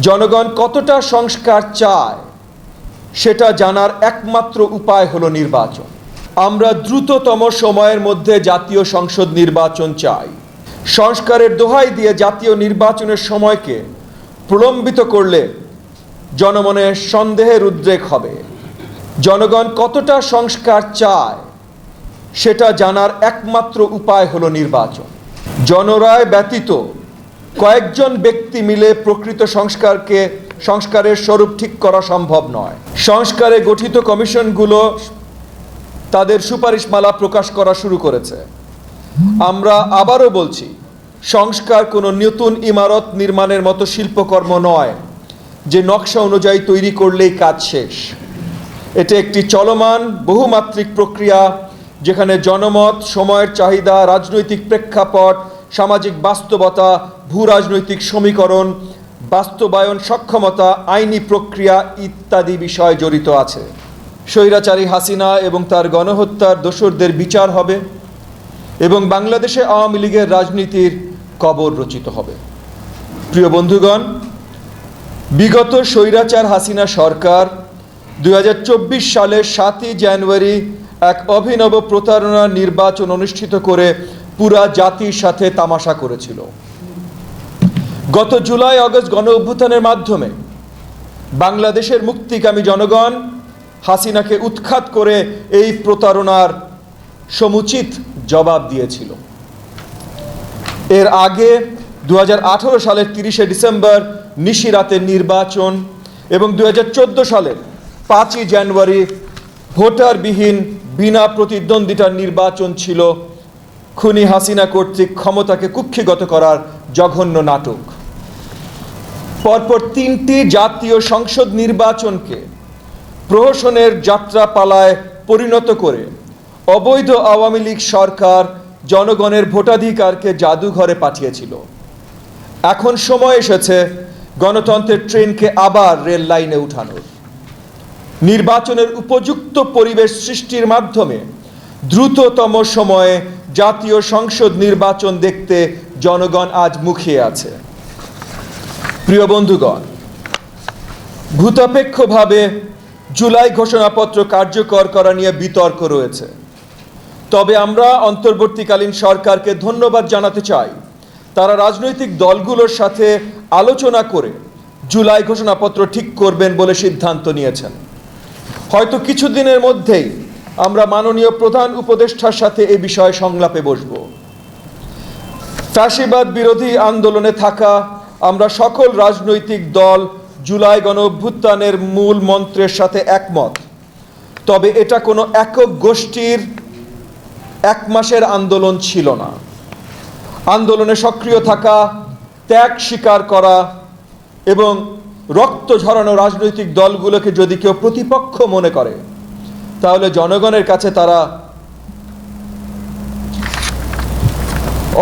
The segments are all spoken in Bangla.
জনগণ কতটা সংস্কার চায়, সেটা জানার একমাত্র উপায় হলো নির্বাচন। আমরা দ্রুততম সময়ের মধ্যে জাতীয় সংসদ নির্বাচন চাই। সংস্কারের দোহাই দিয়ে জাতীয় নির্বাচনের সময়কে প্রলম্বিত করলে জনমনে সন্দেহের উদ্রেক হবে। জনগণ কতটা সংস্কার চায়, সেটা জানার একমাত্র উপায় হলো নির্বাচন। জনরায় ব্যতীত কয়েকজন ব্যক্তি মিলে প্রকৃত সংস্কারকে, সংস্কারের স্বরূপ ঠিক করা সম্ভব নয়। সংস্কারে গঠিত কমিশনগুলো তাদের সুপারিশমালা প্রকাশ করা শুরু করেছে। আমরা আবারও বলছি, সংস্কার কোনো নতুন ইমারত নির্মাণের মতো শিল্পকর্ম নয়, যে নকশা অনুযায়ী তৈরি করলেই কাজ শেষ। এটা একটি চলমান, বহুমাত্রিক প্রক্রিয়া, যেখানে জনমত, সময়ের চাহিদা, রাজনৈতিক প্রেক্ষাপট সামাজিক বাস্তবতা ভূ রাজনৈতিক সমীকরণ, বাস্তবায়ন সক্ষমতা, আইনি প্রক্রিয়া ইত্যাদি বিষয় জড়িত আছে। স্বৈরাচারী হাসিনা এবং তার গণহত্যার দোসরদের বিচার হবে এবং বাংলাদেশে আওয়ামী লীগের রাজনীতির কবর রচিত হবে। প্রিয় বন্ধুগণ, বিগত স্বৈরাচার হাসিনা সরকার দুই সালের সাতই জানুয়ারি এক অভিনব প্রতারণা নির্বাচন অনুষ্ঠিত করে পুরা জাতির সাথে তামাশা করেছিল। গত জুলাই, অগস্ট গণ অভ্যুত্থানের মাধ্যমে বাংলাদেশের মুক্তিকামী জনগণ হাসিনাকে উৎখাত করে এই প্রতারণার সমুচিত জবাব দিয়েছিল। এর আগে দু হাজার আঠারো সালের তিরিশে ডিসেম্বর নিশিরাতের নির্বাচন এবং দু হাজার চোদ্দ সালের পাঁচই জানুয়ারি ভোটারবিহীন বিনা প্রতিদ্বন্দ্বিতার নির্বাচন ছিল খুনি হাসিনা কর্তৃক ক্ষমতাকে কুক্ষিগত করার জঘন্য নাটক। পরপর তিনটি জাতীয় সংসদ নির্বাচনকে প্রহসনের যাত্রাপালায় পরিণত করে অবৈধ আওয়ামী লীগ সরকার জনগণের ভোটাধিকারকে জাদুঘরে পাঠিয়েছিল। এখন সময় এসেছে গণতন্ত্রের ট্রেনকে আবার রেল লাইনে উঠানোর। নির্বাচনের উপযুক্ত পরিবেশ সৃষ্টির মাধ্যমে দ্রুততম সময়ে জাতীয় সংসদ নির্বাচন দেখতে জনগণ আজ মুখিয়ে আছে। প্রিয় বন্ধুগণ, ভূতাপেক্ষভাবে জুলাই ঘোষণাপত্র কার্যকর করা নিয়ে বিতর্ক রয়েছে। তবে আমরা অন্তর্বর্তীকালীন সরকারকে ধন্যবাদ জানাতে চাই। তারা রাজনৈতিক দলগুলোর সাথে আলোচনা করে জুলাই ঘোষণাপত্র ঠিক করবেন বলে সিদ্ধান্ত নিয়েছেন। হয়তো কিছুদিনের মধ্যেই আমরা মাননীয় প্রধান উপদেষ্টার সাথে এ বিষয়ে সংলাপে বসব। ফ্যাসিবাদ বিরোধী আন্দোলনে থাকা আমরা সকল রাজনৈতিক দল জুলাই গণ অভ্যুত্থানের মূল মন্ত্রের সাথে একমত। তবে এটা কোনো একক গোষ্ঠীর এক মাসের আন্দোলন ছিল না। আন্দোলনে সক্রিয় থাকা, ত্যাগ স্বীকার করা এবং রক্ত ঝরানো রাজনৈতিক দলগুলোকে যদি কেউ প্রতিপক্ষ মনে করে তাহলে জনগণের কাছে তারা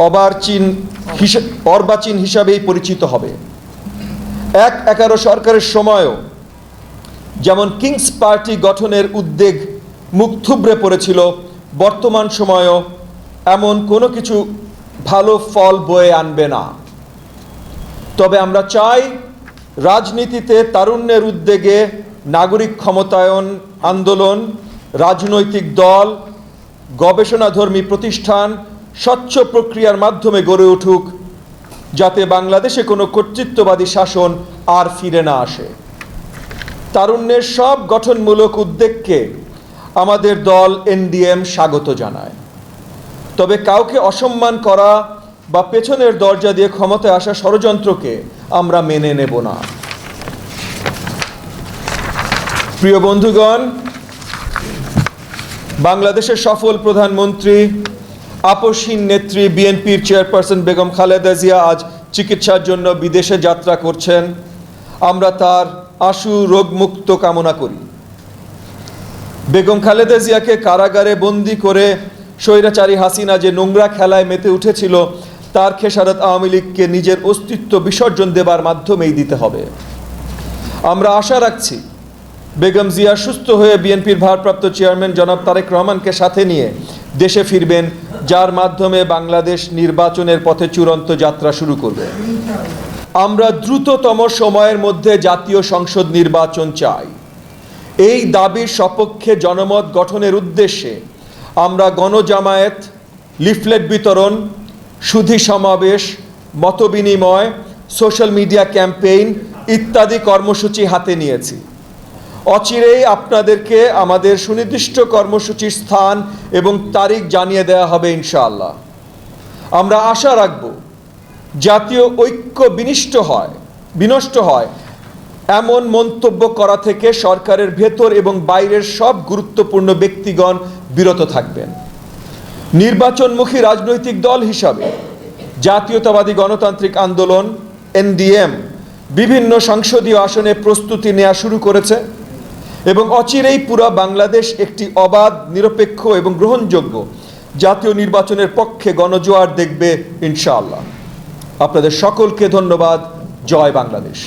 অবারচিন অর্বাচীন হিসাবেই পরিচিত হবে। এক এগারো সরকারের সময়ও যেমন কিংস পার্টি গঠনের উদ্বেগ মুখ থুবড়ে পড়েছিল, বর্তমান সময়ও এমন কোনো কিছু ভালো ফল বয়ে আনবে না। তবে আমরা চাই রাজনীতিতে তারুণ্যের উদ্যোগে নাগরিক ক্ষমতায়ন, আন্দোলন রাজনৈতিক দল, গবেষণাধর্মী প্রতিষ্ঠান, স্বচ্ছ প্রক্রিয়ার মাধ্যমে গড়ে উঠুক, যাতে বাংলাদেশে কোনো কর্তৃত্ববাদী শাসন আর ফিরে না আসে। তারুণ্যের সব গঠনমূলক উদ্যোগকে আমাদের দল এনডিএম স্বাগত জানায়। তবে কাউকে অসম্মান করা বা পেছনের দরজা দিয়ে ক্ষমতায় আসা ষড়যন্ত্রকে আমরা মেনে নেব না। প্রিয় বন্ধুগণ বাংলাদেশের সফল প্রধানমন্ত্রী আপসহীন নেত্রী, বিএনপির চেয়ারপারসন বেগম খালেদা জিয়া আজ চিকিৎসার জন্য বিদেশে যাত্রা করছেন। আমরা তার আশু রোগমুক্ত কামনা করি। বেগম খালেদা জিয়াকে কারাগারে বন্দি করে স্বৈরাচারী হাসিনা যে নোংরা খেলায় মেতে উঠেছিল, তার খেসারত আওয়ামী লীগকে নিজের অস্তিত্ব বিসর্জন দেবার মাধ্যমেই দিতে হবে। আমরা আশা রাখছি বেগম জিয়া সুস্থ হয়ে বিএনপির ভারপ্রাপ্ত চেয়ারম্যান জনাব তারেক রহমানকে সাথে নিয়ে দেশে ফিরবেন, যার মাধ্যমে বাংলাদেশ নির্বাচনের পথে চূড়ান্ত যাত্রা শুরু করবে। আমরা দ্রুততম সময়ের মধ্যে জাতীয় সংসদ নির্বাচন চাই। এই দাবির সপক্ষে জনমত গঠনের উদ্দেশ্যে আমরা গণজামায়াত, লিফলেট বিতরণ, সুধী সমাবেশ, মতবিনিময়, সোশ্যাল মিডিয়া ক্যাম্পেইন ইত্যাদি কর্মসূচি হাতে নিয়েছি। অচিরেই আপনাদেরকে আমাদের সুনির্দিষ্ট কর্মসূচির স্থান এবং তারিখ জানিয়ে দেওয়া হবে ইনশাআল্লাহ। আমরা আশা রাখব, জাতীয় ঐক্য বিনিষ্ট হয়, বিনষ্ট হয়, এমন মন্তব্য করা থেকে সরকারের ভেতর এবং বাইরের সব গুরুত্বপূর্ণ ব্যক্তিগণ বিরত থাকবেন। নির্বাচনমুখী রাজনৈতিক দল হিসাবে জাতীয়তাবাদী গণতান্ত্রিক আন্দোলন, এনডিএম, বিভিন্ন সংসদীয় আসনে প্রস্তুতি নেওয়া শুরু করেছে। এবং অচিরেই পুরা বাংলাদেশ একটি অবাধ, নিরপেক্ষ এবং গ্রহণযোগ্য জাতীয় নির্বাচনের পক্ষে গণজোয়ার দেখবে ইনশাআল্লাহ। আপনাদের সকলকে ধন্যবাদ। জয় বাংলাদেশ।